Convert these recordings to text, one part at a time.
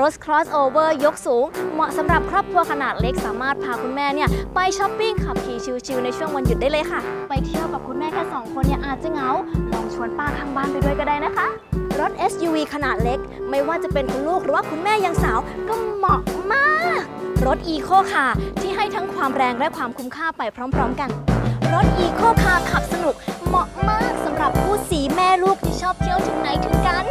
รถ crossover ยกสูง เหมาะสำหรับครอบครัวขนาดเล็กสามารถพาคุณแม่เนี่ยไปช้อปปิ้งขับขี่ชิลๆในช่วงวันหยุดได้เลยค่ะ ไปเที่ยวกับคุณแม่แค่สองคนเนี่ยอาจจะเหงาลองชวนป้าข้างบ้านไปด้วยก็ได้นะคะรถ SUV ขนาดเล็ก ไม่ว่าจะเป็นคุณลูกหรือว่าคุณแม่ยังสาวก็เหมาะมาก รถ Eco Car ที่ให้ทั้งความแรงและความคุ้มค่าไปพร้อม ๆ กัน รถ Eco Car ขับสนุกเหมาะมากสำหรับผู้สีแม่ลูกที่ชอบเที่ยวถึงไหนถึงกัน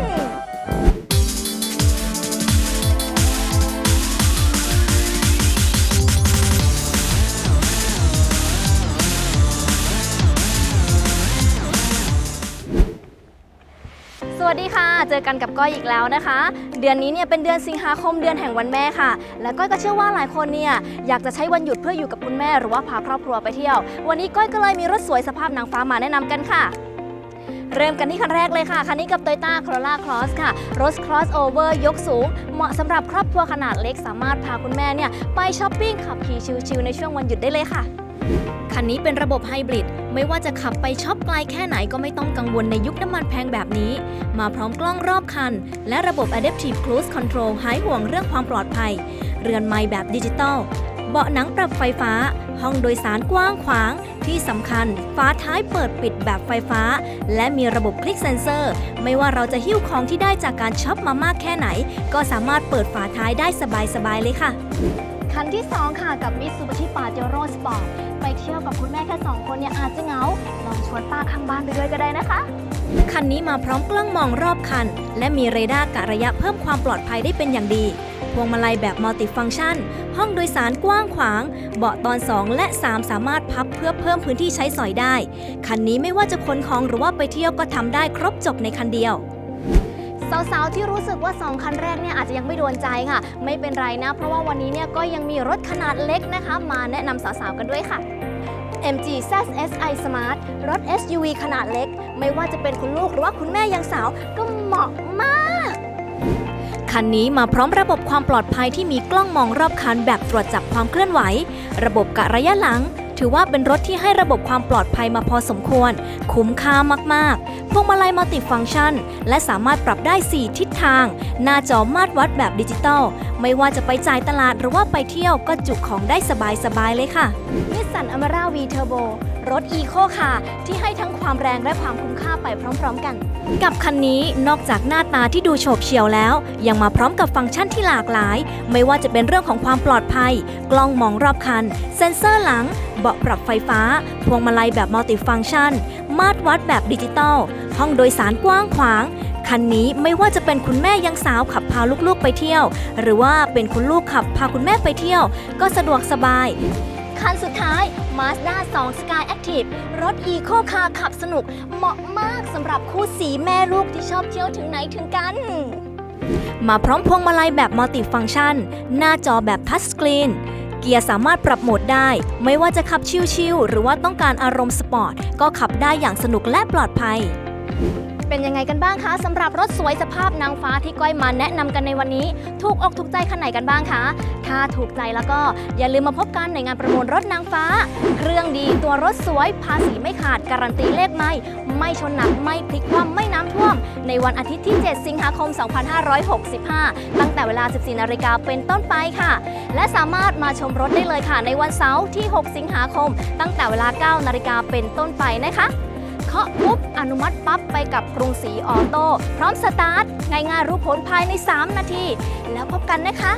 เจอกันกับก้อยอีกแล้วนะคะ เดือนนี้เนี่ยเป็นเดือนสิงหาคมเดือนแห่งวันแม่ค่ะ และก้อยก็เชื่อว่าหลายคนเนี่ยอยากจะใช้วันหยุดเพื่ออยู่กับคุณแม่หรือว่าพาครอบครัวไปเที่ยว วันนี้ก้อยก็เลยมีรถสวยสภาพนางฟ้ามาแนะนำกันค่ะเริ่มกันที่คันแรกเลยค่ะ คันนี้กับ Toyota Corolla Cross ค่ะ รถ crossover ยกสูง เหมาะสำหรับครอบครัวขนาดเล็กสามารถพาคุณแม่เนี่ย ไปช้อปปิ้งขับขี่ชิลๆในช่วงวันหยุดได้เลยค่ะ คันนี้เป็นระบบไฮบริด ไม่ว่าจะขับไปช็อปไกลแค่ไหนก็ไม่ต้องกังวลในยุคน้ำมันแพงแบบนี้ มาพร้อมกล้องรอบคัน และระบบ Adaptive Cruise Control หายห่วงเรื่องความปลอดภัย เรือนไม้แบบดิจิตอลเบาะหนังปรับไฟฟ้า ห้องโดยสารกว้างขวาง ที่สำคัญฝาท้ายเปิดปิดแบบไฟฟ้า และมีระบบคลิกเซนเซอร์ ไม่ว่าเราจะหิ้วของที่ได้จากการช็อปมามากแค่ไหน ก็สามารถเปิดฝาท้ายได้สบายๆเลยค่ะ คันที่ 2 ค่ะกับ Mitsubishi Pajero Sport ไปเที่ยวกับคุณแม่แค่ 2 คนเนี่ยอาจจะเหงา ลองชวนป้าข้างบ้านไปด้วยก็ได้นะคะ คันนี้มาพร้อมกล้องมองรอบคัน และมีเรดาร์กะระยะเพิ่มความปลอดภัยได้เป็นอย่างดี พวงมาลัยแบบมัลติฟังชัน ห้องโดยสารกว้างขวาง เบาะตอน 2 และ 3 สามารถพับเพื่อเพิ่มพื้นที่ใช้สอยได้ คันนี้ไม่ว่าจะขนของหรือว่าไปเที่ยวก็ทำได้ครบจบในคันเดียว สาวๆ ที่รู้สึกว่า 2 คันแรกเนี่ยอาจจะยังไม่โดนใจค่ะ ไม่เป็นไรนะ เพราะว่าวันนี้เนี่ยก็ยังมีรถขนาดเล็กนะคะ มาแนะนำสาวๆ กันด้วยค่ะ MG ZSI Smart รถ SUV ขนาดเล็ก ไม่ว่าจะเป็นคุณลูกหรือว่าคุณแม่ยังสาวก็เหมาะมาก คันนี้มาพร้อมระบบความปลอดภัยที่มีกล้องมองรอบคันแบบตรวจจับความเคลื่อนไหว ระบบกะระยะหลัง ถือว่าเป็นรถที่ให้ระบบความปลอดภัยมาพอสมควร คุ้มค่ามากๆ พวงมาลัยมัลติฟังก์ชัน และสามารถปรับได้ 4 ทิศทาง หน้าจอมาตรวัดแบบดิจิตอล ไม่ว่าจะไปจ่ายตลาดหรือว่าไปเที่ยวก็จุของได้สบายๆเลยค่ะนิสสันอ m ม r a V Turbo รถ Eco ค่ะที่ให้ทั้งความแรงและความคุ้มค่าไปพร้อมๆกัน กับคันนี้นอกจากหน้าตาที่ดูโฉบเฉี่ยวแล้ว ยังมาพร้อมกับฟังก์ชันที่หลากหลาย ไม่ว่าจะเป็นเรื่องของความปลอดภัย กล้องมองรอบคัน เซ็นเซอร์หลัง เบาะปรับไฟฟ้า พวงมาลัยแบบมัลติฟัง c t ชัน มาตรวัดแบบดิจิตอลห้องโดยสารกว้างขวาง คันนี้ไม่ว่าจะเป็นคุณแม่ยังสาวขับพาลูกๆไปเที่ยว หรือว่าเป็นคุณลูกขับพาคุณแม่ไปเที่ยว ก็สะดวกสบาย คันสุดท้าย Mazda 2 Sky Active รถ Eco Car ขับสนุก เหมาะมากสำหรับคู่สีแม่ลูกที่ชอบเที่ยวถึงไหนถึงกันมาพร้อมพวงมาลัยแบบมัลติฟังชัน หน้าจอแบบทัชสกรีน เกียร์สามารถปรับโหมดได้ ไม่ว่าจะขับชิลๆ หรือว่าต้องการอารมณ์สปอร์ต ก็ขับได้อย่างสนุกและปลอดภัย เป็นยังไงกันบ้างคะสำหรับรถสวยสภาพนางฟ้าที่ก้อยมาแนะนำกันในวันนี้ ถูกอกถูกใจคันไหนกันบ้างคะถ้าถูกใจแล้วก็อย่าลืมมาพบกันในงานประมูลรถนางฟ้า เครื่องดีตัวรถสวย ภาษีไม่ขาดการันตีเลขไม่ ไม่ชนหนักไม่พลิกคว่ำไม่น้ำท่วม ในวันอาทิตย์ที่ 7 สิงหาคม 2565 ตั้งแต่เวลา 14นาฬิกาเป็นต้นไปค่ะ และสามารถมาชมรถได้เลยค่ะ ในวันเสาร์ที่ 6 สิงหาคม ตั้งแต่เวลา 9นาฬิกาเป็นต้นไปนะคะาะปุ๊บ อนุมัติปั๊บไปกับกรุงศรีออโต้พร้อมสตาร์ทง่ายๆรู้ผลภายใน 3 นาที แล้วพบกันนะคะ